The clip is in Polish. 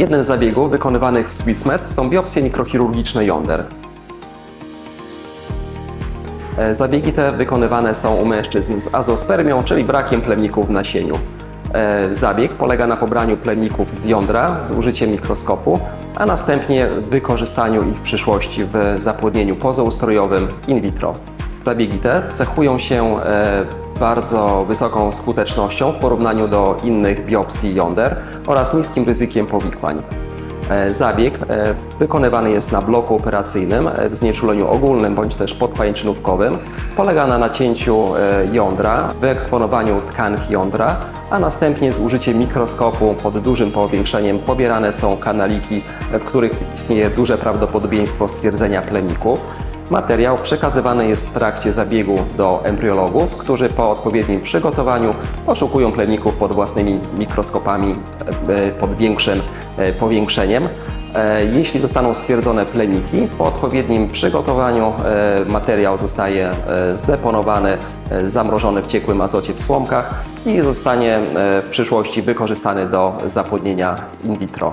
Jednym z zabiegów wykonywanych w SwissMed są biopsje mikrochirurgiczne jąder. E, Zabiegi te wykonywane są u mężczyzn z azospermią, czyli brakiem plemników w nasieniu. E, Zabieg polega na pobraniu plemników z jądra z użyciem mikroskopu, a następnie wykorzystaniu ich w przyszłości w zapłodnieniu pozoustrojowym in vitro. Zabiegi te cechują się e, bardzo wysoką skutecznością w porównaniu do innych biopsji jąder oraz niskim ryzykiem powikłań. E, Zabieg e, wykonywany jest na bloku operacyjnym e, w znieczuleniu ogólnym bądź też podpajęczynówkowym. Polega na nacięciu jądra, wyeksponowaniu tkanki jądra, a następnie z użyciem mikroskopu pod dużym powiększeniem pobierane są kanaliki, w których istnieje duże prawdopodobieństwo stwierdzenia plemików. Materiał przekazywany jest w trakcie zabiegu do embriologów, którzy po odpowiednim przygotowaniu poszukują plemików pod własnymi mikroskopami e, pod większym e, powiększeniem. E, Jeśli zostaną stwierdzone plemiki, po odpowiednim przygotowaniu materiał zostaje zdeponowany, zamrożony w ciekłym azocie w słomkach i zostanie w przyszłości wykorzystany do zapłodnienia in vitro.